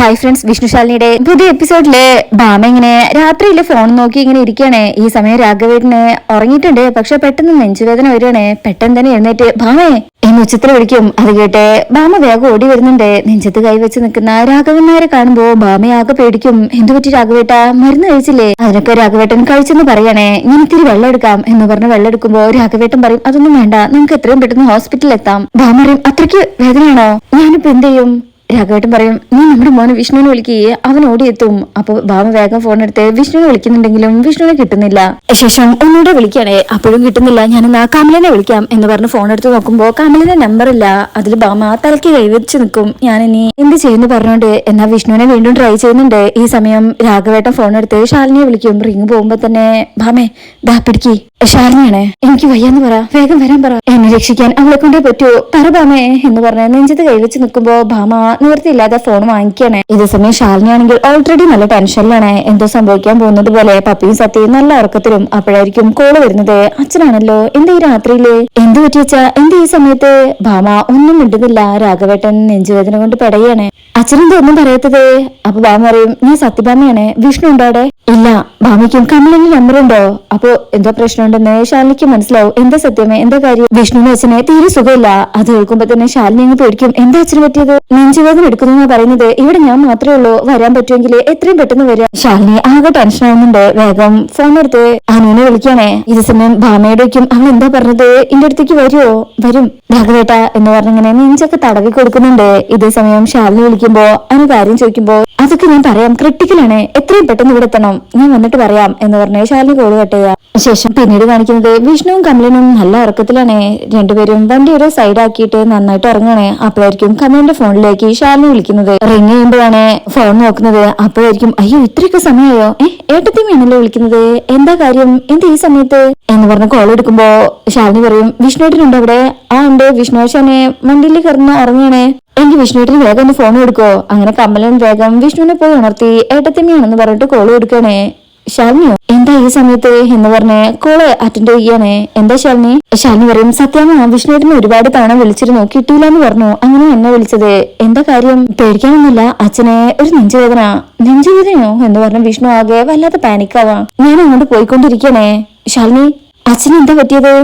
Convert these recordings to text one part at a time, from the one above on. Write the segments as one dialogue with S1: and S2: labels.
S1: Hi friends വിഷ്ണുശാലിനിയുടെ പുതിയ എപ്പിസോഡിൽ ഭാമ ഇങ്ങനെ രാത്രിയിൽ ഫോൺ നോക്കി ഇങ്ങനെ ഇരിക്കുകയാണ് ഈ സമയം രാഘവേട്ടന് ഉറങ്ങിയിട്ടുണ്ട്. പക്ഷെ പെട്ടെന്ന് നെഞ്ചുവേദന വരികയാണ്. പെട്ടെന്ന് തന്നെ എഴുന്നേറ്റ് ഭാമേ എന്ന് ഉച്ചത്തിൽ വിളിക്കും. അത് കേട്ട് ഭാമ വേഗം ഓടി വരുന്നുണ്ട്. നെഞ്ചത്ത് കൈവച്ച് നിൽക്കുന്ന രാഘവൻ നായരെ കാണുമ്പോ ഭാമയാകെ പേടിക്കും. എന്തു പറ്റി രാഘവേട്ട? മരുന്ന് കഴിച്ചില്ലേ? അതിനൊക്കെ രാഘവേട്ടൻ കഴിച്ചെന്ന് പറയണേ. ഞാൻ ഇത്തിരി വെള്ളം എടുക്കാം എന്ന് പറഞ്ഞ് വെള്ളം എടുക്കുമ്പോ രാഘവേട്ടൻ പറയും അതൊന്നും വേണ്ട. നമുക്ക് എത്രയും പെട്ടെന്ന് ഹോസ്പിറ്റലിൽ എത്താം. ഭാമ പറയും അത്രയ്ക്ക് വേദനയാണോ? ഞാനിപ്പോ എന്ത് ചെയ്യും? രാഘവേട്ടൻ പറയും നീ നമ്മുടെ മോനെ വിഷ്ണുവിനെ വിളിക്കുകയെ അവൻ ഓടിയെത്തും. അപ്പൊ ബാബ വേഗം ഫോൺ എടുത്ത് വിഷ്ണുവിനെ വിളിക്കുന്നുണ്ടെങ്കിലും വിഷ്ണുവിനെ കിട്ടുന്നില്ല. ശേഷം ഒന്നുകൂടെ വിളിക്കണേ അപ്പോഴും കിട്ടുന്നില്ല ഞാൻ എന്നാ കമലിനെ വിളിക്കാം? എന്ന് പറഞ്ഞ് ഫോൺ എടുത്ത് നോക്കുമ്പോ കമലിന്റെ നമ്പർ ഇല്ല. അതിൽ ബാമ തലയ്ക്ക് കൈവച്ച് നിൽക്കും. ഞാൻ ഇനി എന്ത് ചെയ്യുന്നു പറഞ്ഞോണ്ട്? എന്നാ വിഷ്ണുവിനെ വീണ്ടും ട്രൈ ചെയ്യുന്നുണ്ട്. ഈ സമയം രാഘവേട്ടൻ ഫോൺ എടുത്ത് ശാലിനിയെ വിളിക്കും. റിങ് പോകുമ്പോ തന്നെ ഭാമേ ദാ പിടിക്കി. ശാലിനിയാണ് എനിക്ക് വയ്യാന്ന് പറ. വേഗം വരാൻ പറ. എന്നെ രക്ഷിക്കാൻ അവളെ കൊണ്ടേ പറ്റുമോ പറ ഭാമേ എന്ന് പറഞ്ഞ് നെഞ്ചത്ത് കൈവച്ച് നിൽക്കുമ്പോ ഭാമ നിവൃത്തിയില്ലാതെ ഫോൺ വാങ്ങിക്കണേ. ഇതേസമയം ശാലിനിയാണെങ്കിൽ ഓൾറെഡി നല്ല ടെൻഷനിലാണ് എന്തോ സംഭവിക്കാൻ പോകുന്നത് പോലെ പപ്പിയും സത്യയും നല്ല ഉറക്കത്തിലും അപ്പോഴായിരിക്കും കോൾ വരുന്നത്. അച്ഛനാണല്ലോ എന്താ ഈ രാത്രിയിൽ? എന്ത് പറ്റി വെച്ചാ എന്ത് ഈ സമയത്ത്? ഭാമ ഒന്നും മിണ്ടുന്നില്ല. രാഘവേട്ടൻ നെഞ്ചുവേദന കൊണ്ട് പെടയാണ്. അച്ഛനെന്താ ഒന്നും പറയാത്തത്? അപ്പൊ ഭാമ പറയും ഞാൻ സത്യഭാമയാണ്. വിഷ്ണു ഉണ്ടോ അവിടെ? ഇല്ല ഭാമിക്കും കമലിന് നമ്പർ ഉണ്ടോ അപ്പൊ എന്തോ പ്രശ്നമുണ്ടെന്ന് ശാലിനിക്ക് മനസ്സിലാവും? എന്താ സത്യമേ? എന്താ കാര്യം? വിഷ്ണുവിന്റെ അച്ഛനെ തീരെ സുഖമില്ല. അത് കേൾക്കുമ്പോ തന്നെ ശാലിനി അങ്ങ് പേടിക്കും. എന്താ അച്ഛന് പറ്റിയത്? നെഞ്ചുവേദന എടുക്കുന്നു പറയുന്നത്. ഇവിടെ ഞാൻ മാത്രമേ ഉള്ളൂ. വരാൻ പറ്റുമെങ്കിൽ എത്രയും പെട്ടെന്ന് വരാം. ശാലിനി ആകെ ടെൻഷൻ ആവുന്നുണ്ട്. വേഗം ഫോൺ എടുത്ത് അനുവിനെ വിളിക്കണേ. ഇത് സമയം ഭാമയുടേക്കും അവൾ എന്താ പറഞ്ഞത്? എന്റെ അടുത്തേക്ക് വരുമോ വരും. രാഘവേട്ട എന്ന് പറഞ്ഞിങ്ങനെ നെഞ്ചൊക്കെ തടവി കൊടുക്കുന്നുണ്ട്. ഇതേ സമയം ശാലിനി വിളിക്കുമ്പോ അനു കാര്യം ചോദിക്കുമ്പോ അതൊക്കെ ഞാൻ പറയാം. ക്രിട്ടിക്കലാണ് എത്രയും പെട്ടെന്ന് ഇവിടെ എത്തണം. ഞാൻ വന്നിട്ട് പറയാം എന്ന് പറഞ്ഞ് ശാലിനി കോൾ കട്ട് ശേഷം പിന്നീട് കാണിക്കുന്നത് വിഷ്ണുവും കമലിനും നല്ല ഉറക്കത്തിലാണ് രണ്ടുപേരും വണ്ടി ഒരു സൈഡാക്കിയിട്ട് നന്നായിട്ട് ഉറങ്ങണേ. അപ്പോഴായിരിക്കും കമലിന്റെ ഫോണിലേക്ക് ശാലിനി വിളിക്കുന്നത്. റിങ് ചെയ്യുമ്പോഴാണ് ഫോൺ നോക്കുന്നത്. അപ്പോഴായിരിക്കും അയ്യോ ഇത്രയൊക്കെ സമയമായോ? ഏ ഏട്ടത്തിമ്മയാണല്ലോ വിളിക്കുന്നത്. എന്താ കാര്യം? എന്താ ഈ സമയത്ത്? എന്ന് പറഞ്ഞ് കോൾ എടുക്കുമ്പോ ശാലിനി പറയും വിഷ്ണുവേട്ടനുണ്ട് അവിടെ? ആ ഉണ്ട്. വിഷ്ണുവേശാനെ വണ്ടിയിൽ കിടന്ന് ഉറങ്ങണേ. എനിക്ക് വിഷ്ണുവേട്ടന് വേഗം ഒന്ന് ഫോൺ കൊടുക്കോ അങ്ങനെ കമലൻ വേഗം വിഷ്ണുവിനെ പോയി ഉണർത്തി ഏട്ടത്തിമ്മയാണെന്ന് പറഞ്ഞിട്ട് കോൾ കൊടുക്കണേ? ശാലിനിയോ? എന്താ ഈ സമയത്ത്? എന്ന് പറഞ്ഞ് കോൾ അറ്റൻഡ് ചെയ്യണേ. എന്താ ശാലിനി? ശാലിനി പറയും സത്യാമ്മ വിഷ്ണുവേട്ടനെ ഒരുപാട് തവണ വിളിച്ചിരുന്നു കിട്ടിയില്ല എന്ന് പറഞ്ഞു. അങ്ങനെ എന്നെ വിളിച്ചത്. എന്താ കാര്യം? പേടിക്കാനൊന്നുമില്ല. അച്ഛനെ ഒരു നെഞ്ചുവേദന. നെഞ്ചുവേദനയോ? എന്ന് പറഞ്ഞ വിഷ്ണു ആകെ വല്ലാത്ത പാനിക്കാവാം ഞാൻ അങ്ങോട്ട് പോയിക്കൊണ്ടിരിക്കണേ. ശാലിനി അച്ഛന് എന്താ പറ്റിയത്?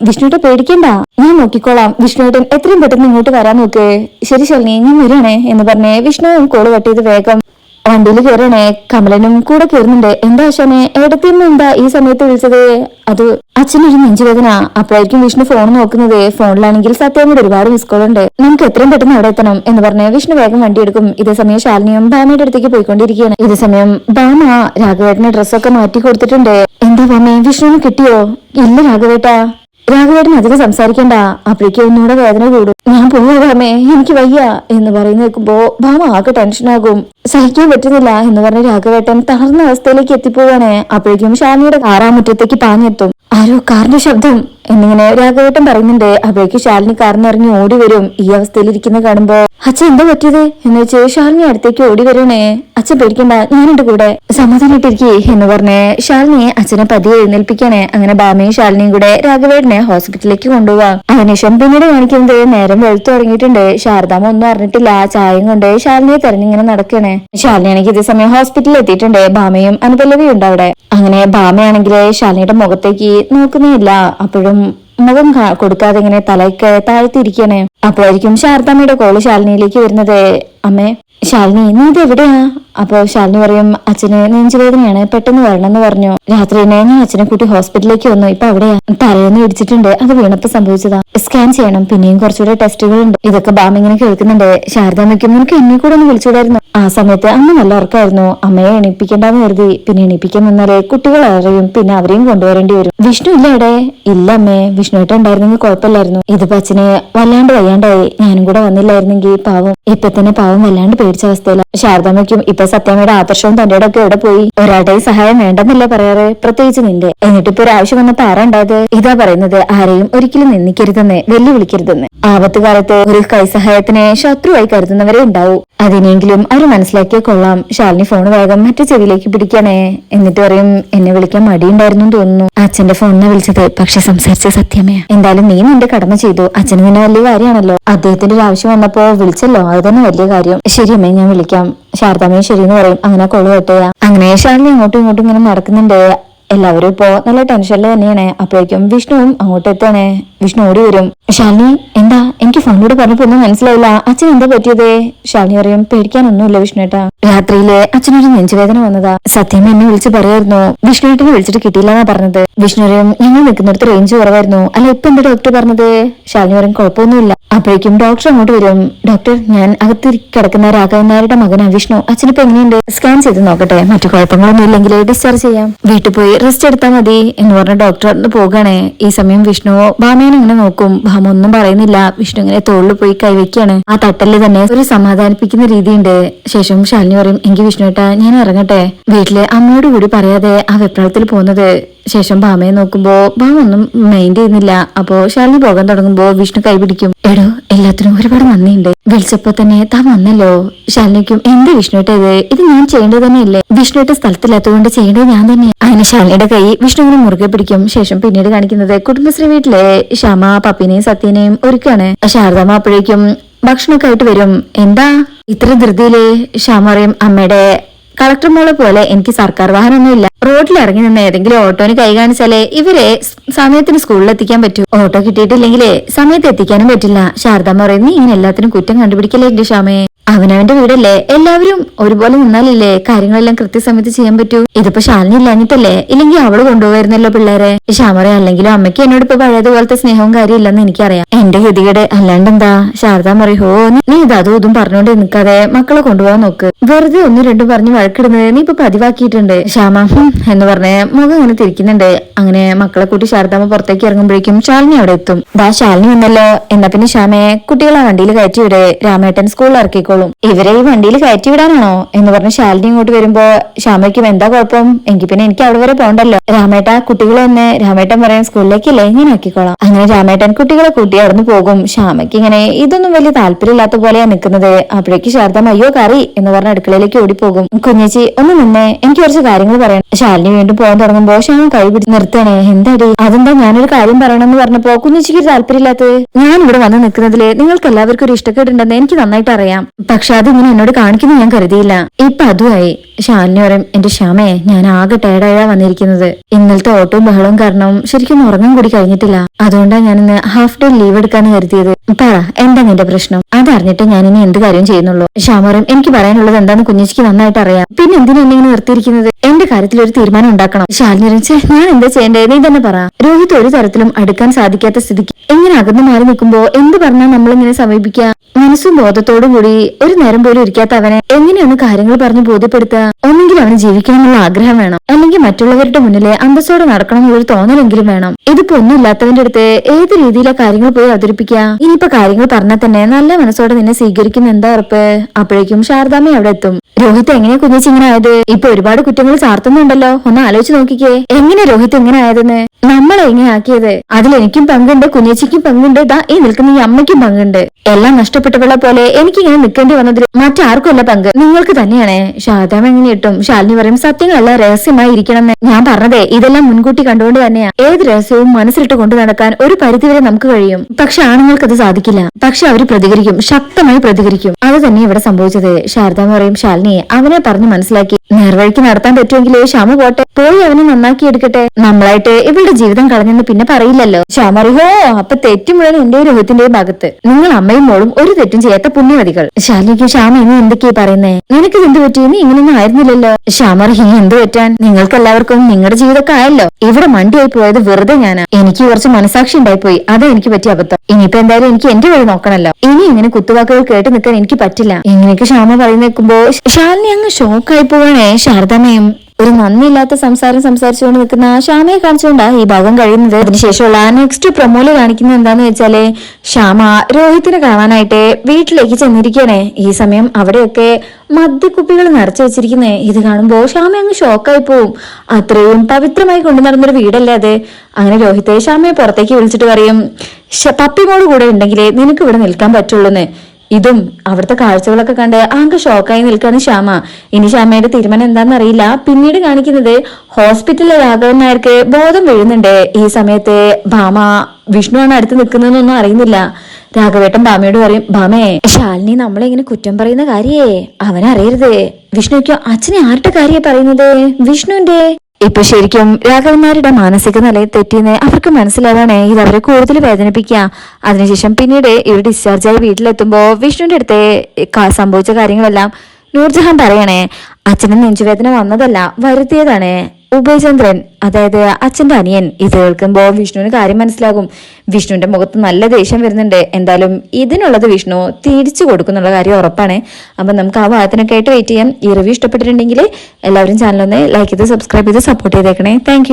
S1: വിഷ്ണുവേട്ടൻ പേടിക്കണ്ട. ഞാൻ നോക്കിക്കോളാം. വിഷ്ണുട്ടൻ എത്രയും പെട്ടെന്ന് ഇങ്ങോട്ട് വരാൻ നോക്ക്. ശരി ശാലിനി ഞാൻ വരണേ എന്ന് പറഞ്ഞേ വിഷ്ണു കോൾ വട്ടിയത് വേഗം വണ്ടിയിൽ കയറണേ കമലനും കൂടെ കയറുന്നുണ്ട്. എന്താ അച്ഛനെ ഏടത്തിന്ന് എന്താ ഈ സമയത്ത് വിളിച്ചത്? അത് അച്ഛനൊരു നെഞ്ചുവേദന. അപ്പോഴായിരിക്കും വിഷ്ണു ഫോൺ നോക്കുന്നത്. ഫോണിലാണെങ്കിൽ സത്യമ്മയുടെ ഒരുപാട് മിസ് കോൾ ഉണ്ട്. നമുക്ക് എത്രയും പെട്ടെന്ന് അവിടെ എത്തണം എന്ന് പറഞ്ഞ് വിഷ്ണു വേഗം വണ്ടി എടുക്കും. ഇതേ സമയം ശാലിനിയും ബാമയുടെ അടുത്തേക്ക് പോയിക്കൊണ്ടിരിക്കുകയാണ്. ഇതേ സമയം ബാമ രാഘവേട്ടന്റെ ഡ്രസ്സൊക്കെ മാറ്റി കൊടുത്തിട്ടുണ്ട്. എന്താ ബാമേ വിഷ്ണുവിന് കിട്ടിയോ? ഇല്ല രാഘവേട്ടാ. രാഘവേട്ടൻ അധികം സംസാരിക്കണ്ട. അപ്പോഴേക്ക് ഒന്നുകൂടെ വേദന കൂടും. ഞാൻ പോവാമേ എനിക്ക് വയ്യ എന്ന് പറയുന്ന കേൾക്കുമ്പോ ഭാമ ആകെ ടെൻഷനാകും സഹിക്കാൻ പറ്റുന്നില്ല എന്ന് പറഞ്ഞ രാഘവേട്ടൻ തളർന്ന അവസ്ഥയിലേക്ക് എത്തിപ്പോവാണ്. അപ്പോഴേക്കും ഷാനിയുടെ കാറാമുറ്റത്തേക്ക് പാഞ്ഞെത്തും. ആരോ കാറിന്റെ ശബ്ദം. എന്നിങ്ങനെ രാഘവേട്ടൻ പറയുന്നുണ്ട് അപ്പോഴേക്ക് ശാലിനി കാറിനിറങ്ങി ഓടി വരും. ഈ അവസ്ഥയിൽ ഇരിക്കുന്ന കാണുമ്പോ അച്ഛൻ എന്താ പറ്റിയത്? എന്ന് വെച്ച് ശാലിനി അടുത്തേക്ക് ഓടി വരണേ. അച്ഛൻ പേടിക്കണ്ട ഞാനുണ്ട് കൂടെ. സമാധാനിട്ടിരിക്കേ എന്ന് പറഞ്ഞ് ശാലിനിയെ അച്ഛനെ പതിയെ എഴുന്നേൽപ്പിക്കാനേ അങ്ങനെ ബാമയും ശാലിനിയും കൂടെ രാഘവേട്ടനെ ഹോസ്പിറ്റലിലേക്ക് കൊണ്ടുപോവാം. അതിനുശേഷം പിന്നീട് കാണിക്കുന്നത് നേരം വെളുത്തു തുടങ്ങിയിട്ടുണ്ട്. ശാരദാമ്മ ഒന്നും അറിഞ്ഞിട്ടില്ല. ചായയും കൊണ്ട് ശാലിനിയെ തെരഞ്ഞിങ്ങനെ നടക്കണേ. ശാലിനിയാണെങ്കിൽ ഇതേ സമയം ഹോസ്പിറ്റലിൽ എത്തിയിട്ടുണ്ട്. ബാമയും അനുപല്ലവിയും ഉണ്ട് അവിടെ. അങ്ങനെ ബാമയാണെങ്കിൽ ശാലിനിയുടെ മുഖത്തേക്ക് നോക്കുന്നേയില്ല അപ്പോഴും മുഖം കൊടുക്കാതെ ഇങ്ങനെ തലയ്ക്ക് താഴ്ത്തിയിരിക്കണേ. അപ്പോഴായിരിക്കും ശാരദാമ്മയുടെ കോൾ ശാലിനിയിലേക്ക് വരുന്നത്. അമ്മേ ശാലിനി നീ ഇത് എവിടെയാ അപ്പൊ ശാലിനി പറയും അച്ഛന് നെഞ്ചുവേദനയാണ് പെട്ടെന്ന് വരണം എന്ന് പറഞ്ഞു. രാത്രി തന്നെ ഞാൻ അച്ഛനെ കൂട്ടി ഹോസ്പിറ്റലിലേക്ക് വന്നു. ഇപ്പൊ അവിടെയാ. തലയൊന്നും ഇടിച്ചിട്ടുണ്ട്. അത് വീണപ്പോ സംഭവിച്ചതാ. സ്കാൻ ചെയ്യണം. പിന്നെയും കുറച്ചുകൂടെ ടെസ്റ്റുകളുണ്ട്. ഇതൊക്കെ ബാമ ഇങ്ങനെ കേൾക്കുന്നുണ്ട്. ശാരദാമ്മയ്ക്കും നിനക്ക് എന്നെ കൂടെ ഒന്ന് വിളിച്ചുകൂടായിരുന്നു. ആ സമയത്ത് അമ്മ നല്ല ഉറക്കായിരുന്നു അമ്മയെ എണീപ്പിക്കേണ്ടെന്ന് കരുതി. പിന്നെ എണീപ്പിക്കാൻ നിന്നാലേ കുട്ടികൾ അറിയും. പിന്നെ അവരെയും കൊണ്ടുവരേണ്ടി വരും. വിഷ്ണു ഇല്ല അവിടെ? ഇല്ല അമ്മേ. വിഷ്ണുവേട്ട ഉണ്ടായിരുന്നെങ്കിൽ കുഴപ്പമില്ലായിരുന്നു. ഇതിപ്പോ അച്ഛന് വല്ലാണ്ട് വയ്യാണ്ടായി. ഞാനും കൂടെ വന്നില്ലായിരുന്നെങ്കിൽ പാവം. ഇപ്പൊ തന്നെ പാവം വല്ലാണ്ട് പേടിച്ച അവസ്ഥയിലാണ് ശാരദാമ്മയ്ക്കും ഇപ്പൊ സത്യാമ്മയുടെ ആദർശവും തന്റെ ഒക്കെ എവിടെ പോയി? ഒരാളുടെയും സഹായം വേണ്ടെന്നല്ല പറയാറ്? പ്രത്യേകിച്ച് നിന്റെ. എന്നിട്ടിപ്പോ ഒരു ആവശ്യം വന്നപ്പോ ആരാ ഉണ്ടായത്? ഇതാ പറയുന്നത് ആരെയും ഒരിക്കലും നിന്ദിക്കരുതെന്ന് വെല്ലുവിളിക്കരുതെന്ന്. ആപത്ത് കാലത്ത് ഒരു കൈസഹായത്തിനെ ശത്രുവായി കരുതുന്നവരെ ഉണ്ടാവും. അതിനെങ്കിലും അവർ മനസ്സിലാക്കിയ കൊള്ളാം. ശാലിനി ഫോൺ വേഗം മറ്റു ചെവിയിലേക്ക് പിടിക്കണേ എന്നിട്ട് പറയും എന്നെ വിളിക്കാൻ മടിയുണ്ടായിരുന്നു തോന്നുന്നു. അച്ഛന്റെ ഫോണിനെ വിളിച്ചത്. പക്ഷെ സംസാരിച്ച സത്യമേ എന്തായാലും നീ നിന്റെ കടമ ചെയ്തു. അച്ഛന് നിന്നെ വലിയ കാര്യമാണല്ലോ. അദ്ദേഹത്തിന്റെ ഒരു ആവശ്യം വന്നപ്പോ വിളിച്ചല്ലോ. അത് തന്നെ വലിയ കാര്യം. ശരി അമ്മേ ഞാൻ വിളിക്കാം. ശാരദാമ്മയും ശരിയെന്ന് പറയും. അങ്ങനെ കൊള്ളു കെട്ടുക അങ്ങനെ ശാലിനി അങ്ങോട്ടും ഇങ്ങോട്ടും ഇങ്ങനെ നടക്കുന്നുണ്ട്. എല്ലാവരും ഇപ്പോ നല്ല ടെൻഷനിൽ തന്നെയാണ്. അപ്പോഴേക്കും വിഷ്ണുവും അങ്ങോട്ട് എത്താണ് വിഷ്ണു ഓടി വരും. ശാലിനി എന്താ? എനിക്ക് ഫോണിലൂടെ പറഞ്ഞപ്പോ ഒന്നും മനസ്സിലായില്ല. അച്ഛൻ എന്താ പറ്റിയത്? ശാലിനി പറയും പേടിക്കാനൊന്നുമില്ല വിഷ്ണുട്ട രാത്രിയിൽ അച്ഛനൊരു നെഞ്ചുവേദന വന്നതാ. സത്യം എന്നെ വിളിച്ച് പറയായിരുന്നു. വിഷ്ണുവേട്ടനെ വിളിച്ചിട്ട് കിട്ടിയില്ല എന്നാ പറഞ്ഞത്. വിഷ്ണു പറയും ഞങ്ങൾ നിൽക്കുന്നിടത്ത് റേഞ്ച് കുറവായിരുന്നു. അല്ല ഇപ്പൊ എന്താ ഡോക്ടർ പറഞ്ഞത്? ശാലിനി പറയും കുഴപ്പമൊന്നുമില്ല. അപ്പോഴേക്കും ഡോക്ടർ അങ്ങോട്ട് വരും. ഡോക്ടർ ഞാൻ അകത്ത് കിടക്കുന്ന രാഘവൻ നായരുടെ മകനാ വിഷ്ണു. അച്ഛനിപ്പോ എങ്ങനെയുണ്ട്? സ്കാൻ ചെയ്ത് നോക്കട്ടെ. മറ്റു കുഴപ്പങ്ങളൊന്നും ഇല്ലെങ്കിൽ ഡിസ്ചാർജ് ചെയ്യാം. വീട്ടിൽ പോയി റെസ്റ്റ് എടുത്താൽ മതി എന്ന് പറഞ്ഞ ഡോക്ടർ പോകാണേ ഈ സമയം വിഷ്ണു ഭാമേനെ ഇങ്ങനെ നോക്കും ഭാമ ഒന്നും പറയുന്നില്ല. വിഷ്ണു ഇങ്ങനെ തോളിൽ പോയി കൈവയ്ക്കാണ് ആ തട്ടൽ തന്നെ ഒരു സമാധാനിപ്പിക്കുന്ന രീതിയുണ്ട്. ശേഷം ശാലിനി പറയും എങ്കിൽ വിഷ്ണുവേട്ടാ ഞാൻ ഇറങ്ങട്ടെ. വീട്ടിലെ അമ്മയോട് കൂടി പറയാതെ ആ വെപ്രാളത്തിൽ പോകുന്നത് ശേഷം ഭാമയെ നോക്കുമ്പോ ഭാമ ഒന്നും മൈൻഡ് ചെയ്യുന്നില്ല. അപ്പോ ശാലിനി പോകാൻ തുടങ്ങുമ്പോ വിഷ്ണു കൈപിടിക്കും എടോ എല്ലാത്തിനും ഒരുപാട് നന്ദിയുണ്ട്. വിളിച്ചപ്പോ തന്നെ താൻ വന്നല്ലോ. ശാലിനിക്കും എന്ത് വിഷ്ണുവേട്ട ഇത്? ഇത് ഞാൻ ചെയ്യേണ്ടത് തന്നെയല്ലേ വിഷ്ണുവേട്ട സ്ഥലത്തില്ലാത്തതുകൊണ്ട് ചെയ്യേണ്ടത് ഞാൻ തന്നെ അങ്ങനെ ശാലിനിയുടെ കൈ വിഷ്ണുവിനെ മുറുകെ പിടിക്കും. ശേഷം പിന്നീട് കാണിക്കുന്നത് കുടുംബശ്രീ വീട്ടിലെ ശ്യാമ പപ്പിനെയും സത്യനെയും ഒരുക്കാണ്. ശാരദാമ്മ അപ്പോഴേക്കും ഭക്ഷണമൊക്കെ ആയിട്ട് വരും. എന്താ? ഇത്ര ധൃതിയിൽ ശ്യാമ പറയും അമ്മയുടെ കളക്ടർ മോളെ പോലെ എനിക്ക് സർക്കാർ വാഹനമൊന്നുമില്ല. റോഡിൽ ഇറങ്ങി നിന്ന് ഏതെങ്കിലും ഓട്ടോന് കൈ കാണിച്ചാലേ ഇവരെ സമയത്തിന് സ്കൂളിൽ എത്തിക്കാൻ പറ്റൂ. ഓട്ടോ കിട്ടിയിട്ടില്ലെങ്കിലേ സമയത്ത് എത്തിക്കാനും പറ്റില്ല. ശാരദാമ്മ പറയുന്നു ഇങ്ങനെ എല്ലാത്തിനും കുറ്റം കണ്ടുപിടിക്കലേ ഗ്രിഷാമയെ അവനവന്റെ വീടല്ലേ. എല്ലാവരും ഒരുപോലെ നിന്നാലല്ലേ കാര്യങ്ങളെല്ലാം കൃത്യസമയത്ത് ചെയ്യാൻ പറ്റൂ? ഇതിപ്പോ ശാലിനി ഇല്ലാഞ്ഞിട്ടല്ലേ? ഇല്ലെങ്കിൽ അവൾ കൊണ്ടുപോയിരുന്നല്ലോ പിള്ളേരെ. ശ്യാമറ അല്ലെങ്കിലും അമ്മയ്ക്ക് എന്നോട് ഇപ്പൊ പഴയതുപോലത്തെ സ്നേഹവും കാര്യമില്ലെന്ന് എനിക്കറിയാം. എന്റെ ഗതികേട്. അല്ലാണ്ട് എന്താ ശാരദ പറയും ഹോ നീ ഇത് അതും ഇതും പറഞ്ഞോണ്ട് നിൽക്കാതെ മക്കളെ കൊണ്ടുപോകാൻ നോക്ക്. വെറുതെ ഒന്നും രണ്ടും പറഞ്ഞ് വഴക്കിടുന്നത് നീ ഇപ്പൊ പതിവാക്കിയിട്ടുണ്ട്. ശ്യാമ എന്ന് പറഞ്ഞ് മുഖം ഇങ്ങനെ തിരിക്കുന്നുണ്ട്. അങ്ങനെ മക്കളെ കൂട്ടി ശാരദാമ്മ പുറത്തേക്ക് ഇറങ്ങുമ്പോഴേക്കും ശാലിനി അവിടെ എത്തും. ദാ ശാലിനി വന്നല്ലോ. എന്നാ പിന്നെ ശ്യാമയെ കുട്ടികളെ വണ്ടിയിൽ കയറ്റി വിട്. രാമേട്ടൻ സ്കൂളിൽ ഇറക്കിക്കോളും. ഇവരെ ഈ വണ്ടിയിൽ കയറ്റി വിടാനാണോ? എന്ന് പറഞ്ഞ് ശാലിനി ഇങ്ങോട്ട് വരുമ്പോ ശ്യാമയ്ക്കും എന്താ കുഴപ്പം? എങ്കിൽ പിന്നെ എനിക്ക് അവിടെ വരെ പോകണ്ടല്ലോ രാമേട്ട കുട്ടികളെ ഒന്ന് രാമേട്ടൻ പറയാൻ സ്കൂളിലേക്ക് ഞാൻ ആക്കിക്കോളാം. അങ്ങനെ രാമേട്ടൻ കുട്ടികളെ കൂട്ടി അവിടുന്ന് പോകും. ശ്യാമയ്ക്ക് ഇങ്ങനെ ഇതൊന്നും വലിയ താല്പര്യമില്ലാത്ത പോലെയാണ് നിൽക്കുന്നത്. അപ്പോഴേക്ക് ശാരദ അയ്യോ കറി എന്ന് പറഞ്ഞ അടുക്കളയിലേക്ക് ഓടിപ്പോകും. കുഞ്ഞേച്ചി ഒന്ന് നിന്നെ എനിക്ക് കുറച്ച് കാര്യങ്ങൾ പറയണം ശാലിനി വീണ്ടും പോകാൻ തുടങ്ങുമ്പോ ശ്യാമ കൈ പിടിച്ച് നിർത്തണേ. എന്താടി? അതെന്താ ഞാനൊരു കാര്യം പറയണമെന്ന് പറഞ്ഞപ്പോ കുഞ്ഞേച്ചിക്ക് ഒരു താല്പര്യമില്ലാത്തത്? ഞാൻ ഇവിടെ വന്ന് നിൽക്കുന്നതിൽ നിങ്ങൾക്ക് എല്ലാവർക്കും ഒരു ഇഷ്ടക്കേടുണ്ടെന്ന് എനിക്ക് നന്നായിട്ട് അറിയാം. പക്ഷെ അത് ഇങ്ങനെ എന്നോട് കാണിക്കുന്നു ഞാൻ കരുതിയില്ല. ഇപ്പൊ അതുമായി. ശാലിനി പറയും എന്റെ ശ്യാമയെ ഞാൻ ആകെ ടയർഡായാ വന്നിരിക്കുന്നത്. ഇന്നലത്തെ ഓട്ടവും ബഹളവും കാരണം ശരിക്കും ഉറങ്ങാൻ കൂടി കഴിഞ്ഞിട്ടില്ല. അതുകൊണ്ടാണ് ഞാൻ ഇന്ന് ഹാഫ് ഡേ ലീവ് എടുക്കാന്ന് കരുതിയത്. പറ എന്താ നിന്റെ പ്രശ്നം? അതറിഞ്ഞിട്ട് ഞാൻ ഇനി എന്ത് കാര്യം ചെയ്യുന്നുള്ളൂ? ഷാമോറം എനിക്ക് പറയാനുള്ളത് എന്താന്ന് കുഞ്ഞിച്ചിക്ക് നന്നായിട്ട് അറിയാം. പിന്നെ എന്തിനാ എന്നെ ഇങ്ങനെ നിർത്തിയിരിക്കുന്നത്? എന്റെ കാര്യത്തിൽ ഒരു തീരുമാനം ഉണ്ടാക്കണം. ശാലിനി പറയും, ഞാൻ എന്താ ചെയ്യേണ്ടത് നീ തന്നെ പറ. രോഹിത് ഒരു തരത്തിലും അടുക്കാൻ സാധിക്കാത്ത സ്ഥിതിക്ക് എങ്ങനെ അകന്നു മാറി നിൽക്കുമ്പോ എന്ത് പറഞ്ഞാൽ നമ്മളിങ്ങനെ സമീപിക്കുക മനസ്സും ബോധത്തോടും കൂടി ഒരു നേരം പോലും ഇരിക്കാത്ത അവനെ എങ്ങനെയാണ് കാര്യങ്ങൾ പറഞ്ഞു ബോധ്യപ്പെടുത്തുക? ഒന്നെങ്കിൽ അവന് ജീവിക്കണമെന്നുള്ള ആഗ്രഹം വേണം. അല്ലെങ്കിൽ മറ്റുള്ളവരുടെ മുന്നിലെ അന്തസ്സോടെ നടക്കണം എന്നുള്ളൊരു തോന്നലെങ്കിലും വേണം. ഇതിപ്പോ ഒന്നുമില്ലാത്തവന്റെ അടുത്ത് ഏത് രീതിയിലാ കാര്യങ്ങൾ പോയി അവതരിപ്പിക്കുക? ഇനിയിപ്പോ കാര്യങ്ങൾ പറഞ്ഞാൽ തന്നെ നല്ല മനസ്സോടെ നിന്നെ സ്വീകരിക്കുന്ന എന്താ ഉറപ്പ്? അപ്പോഴേക്കും ശാരദാമ്മ അവിടെ എത്തും. രോഹിത് എങ്ങനെ കുഞ്ഞിച്ചിങ്ങനെ ആയത്? ഇപ്പൊ ഒരുപാട് കുറ്റങ്ങൾ ചാർത്തുന്നുണ്ടല്ലോ. ഒന്ന് ആലോചിച്ച് നോക്കിക്കേ. എങ്ങനെ രോഹിത് ഇങ്ങനെ ആയതെന്ന്? നമ്മളെ എങ്ങനെയാക്കിയത് അതിൽ എനിക്കും പങ്കുണ്ട് കുഞ്ഞേച്ചിക്കും പങ്കുണ്ട്. ഈ നിൽക്കുന്ന ഈ അമ്മയ്ക്കും പങ്കുണ്ട്. എല്ലാം നഷ്ടപ്പെട്ടവളെ പോലെ എനിക്ക് ഇങ്ങനെ നിൽക്കേണ്ടി വന്നതിൽ മറ്റാർക്കുമല്ല പങ്ക്. നിങ്ങൾക്ക് തന്നെയാണ് ശാരദാമ്മ എങ്ങനെ ഇട്ടും ശാലിനി പറയും സത്യങ്ങളെല്ലാം രഹസ്യമായി ഇരിക്കണമെന്ന് ഞാൻ പറഞ്ഞതേ. ഇതെല്ലാം മുൻകൂട്ടി കണ്ടുകൊണ്ട് തന്നെയാ. ഏത് രഹസ്യവും മനസ്സിലിട്ട് കൊണ്ടു നടക്കാൻ ഒരു പരിധിവരെ നമുക്ക് കഴിയും. പക്ഷെ ആണുങ്ങൾക്ക് അത് സാധിക്കില്ല. പക്ഷെ അവർ പ്രതികരിക്കും. ശക്തമായി പ്രതികരിക്കും. അത് തന്നെ ഇവിടെ സംഭവിച്ചത്. ശാരദാമ്മ പറയും ശാലിനിയെ അവനെ പറഞ്ഞു മനസ്സിലാക്കി. നേർവഴിക്ക് നടത്താൻ പറ്റുമെങ്കിലേ ശ്യാമ പോട്ടെ. പോയി അവനെ നന്നാക്കി എടുക്കട്ടെ. നമ്മളായിട്ട് ഇവളുടെ ജീവിതം കളഞ്ഞെന്ന് പിന്നെ പറയില്ലല്ലോ. ശ്യാമ പറയും ഹോ അപ്പൊ തെറ്റ് മുഴുവൻ എന്റെയും ഭാഗത്ത്. നിങ്ങൾ അമ്മയും മോളും ഒരു തെറ്റും ചെയ്യാത്ത പുണ്യവതികൾ. ശാലിക്ക് ശ്യാമ ഇനി എന്തൊക്കെയാ പറയുന്നേ? നിനക്ക് എന്ത് പറ്റി? നീ ഇങ്ങനെയൊന്നും ആയിരുന്നില്ലല്ലോ. ശ്യാമർ "ഇനി എന്ത് പറ്റാൻ? നിങ്ങൾക്ക് എല്ലാവർക്കും നിങ്ങളുടെ ജീവിതമൊക്കെ ആയല്ലോ. ഇവിടെ മണ്ടിയായി പോയത് വെറുതെ ഞാനാ. എനിക്ക് കുറച്ച് മനസാക്ഷി ഉണ്ടായിപ്പോയി. അതാ എനിക്ക് പറ്റിയ അബദ്ധം. ഇനിയിപ്പോ എന്തായാലും എനിക്ക് എന്റെ വഴി നോക്കണല്ലോ. ഇനി ഇങ്ങനെ കുത്തുവാക്കുകൾ കേട്ട് നിൽക്കാൻ എനിക്ക് പറ്റില്ല. ഇങ്ങനെയൊക്കെ ശ്യാമ പറയുന്ന നിൽക്കുമ്പോ ശാലിനി അങ്ങ് ഷോക്കായി പോവാണേ ശാരദാമ്മയും. ഒരു നന്ദിയില്ലാത്ത സംസാരം സംസാരിച്ചുകൊണ്ട് നിൽക്കുന്ന ശ്യാമയെ കാണിച്ചുകൊണ്ടാ ഈ ഭാഗം കഴിയുന്നത്. അതിനുശേഷമുള്ള നെക്സ്റ്റ് പ്രൊമോൽ കാണിക്കുന്നത് എന്താന്ന് വെച്ചാൽ ശ്യാമ രോഹിത്തിനെ കാണാനായിട്ട് വീട്ടിലേക്ക് ചെന്നിരിക്കണേ ഈ സമയം അവിടെയൊക്കെ മദ്യക്കുപ്പികൾ നിറച്ചു വെച്ചിരിക്കുന്നേ. ഇത് കാണുമ്പോ ശ്യാമ അങ്ങ് ഷോക്കായി പോവും. അത്രയും പവിത്രമായി കൊണ്ടു നടന്നൊരു വീടല്ലേ അത്? അങ്ങനെ രോഹിത്തെ ശ്യാമയെ പുറത്തേക്ക് വിളിച്ചിട്ട് പറയും പപ്പിമോട് കൂടെ ഉണ്ടെങ്കിലേ നിനക്ക് ഇവിടെ നിൽക്കാൻ പറ്റുള്ളൂന്ന്. ഇതും അവിടുത്തെ കാഴ്ചകളൊക്കെ കണ്ട് ആകെ ഷോക്കായി നിൽക്കാണ് ശ്യാമ. ഇനി ശ്യാമയുടെ തീരുമാനം എന്താണെന്ന് അറിയില്ല. പിന്നീട് കാണിക്കുന്നത് ഹോസ്പിറ്റലിലെ രാഘവൻ നായർക്ക് ബോധം വീഴുന്നുണ്ട്. ഈ സമയത്ത് ഭാമ വിഷ്ണുവാണ് അടുത്ത് നിൽക്കുന്നതെന്നൊന്നും അറിയുന്നില്ല. രാഘവേട്ടൻ ഭാമയോട് പറയും ഭാമേ ശാലിനി നമ്മളെ ഇങ്ങനെ കുറ്റം പറയുന്ന കാര്യേ? അവനറിയരുത്. വിഷ്ണുക്കോ അച്ഛനെ ആരുടെ കാര്യ പറയുന്നത്? വിഷ്ണുവിന്റെ ഇപ്പൊ ശരിക്കും രാഘവന്മാരുടെ മാനസിക നിലയിൽ തെറ്റിയെന്ന് അവർക്ക് മനസ്സിലാവാണ്. ഇത് അവരെ കൂടുതൽ വേദനിപ്പിക്കുക. അതിനുശേഷം പിന്നീട് ഇവർ ഡിസ്ചാർജായി വീട്ടിലെത്തുമ്പോ വിഷ്ണുവിന്റെ അടുത്ത് സംഭവിച്ച കാര്യങ്ങളെല്ലാം നൂർജഹാൻ പറയണേ. അച്ഛന് നെഞ്ചുവേദന വന്നതല്ല വരുത്തിയതാണ്. ഉഭയചന്ദ്രൻ അതായത് അച്ഛന്റെ അനിയൻ ഇത് കേൾക്കുമ്പോ വിഷ്ണുവിന് കാര്യം മനസ്സിലാകും. വിഷ്ണുവിന്റെ മുഖത്ത് നല്ല ദേഷ്യം വരുന്നുണ്ട്. എന്തായാലും ഇതിനുള്ളത് വിഷ്ണു തിരിച്ചു കൊടുക്കുന്നുള്ള കാര്യം ഉറപ്പാണ്. അപ്പൊ നമുക്ക് ആ ഭാഗത്തിനൊക്കെ ആയിട്ട് വെയിറ്റ് ചെയ്യാം. ഈ റിവ്യൂ ഇഷ്ടപ്പെട്ടിട്ടുണ്ടെങ്കിൽ എല്ലാവരും ചാനൽ ഒന്ന് ലൈക്ക് ചെയ്ത് സബ്സ്ക്രൈബ് ചെയ്ത് സപ്പോർട്ട് ചെയ്തേക്കണേ. താങ്ക്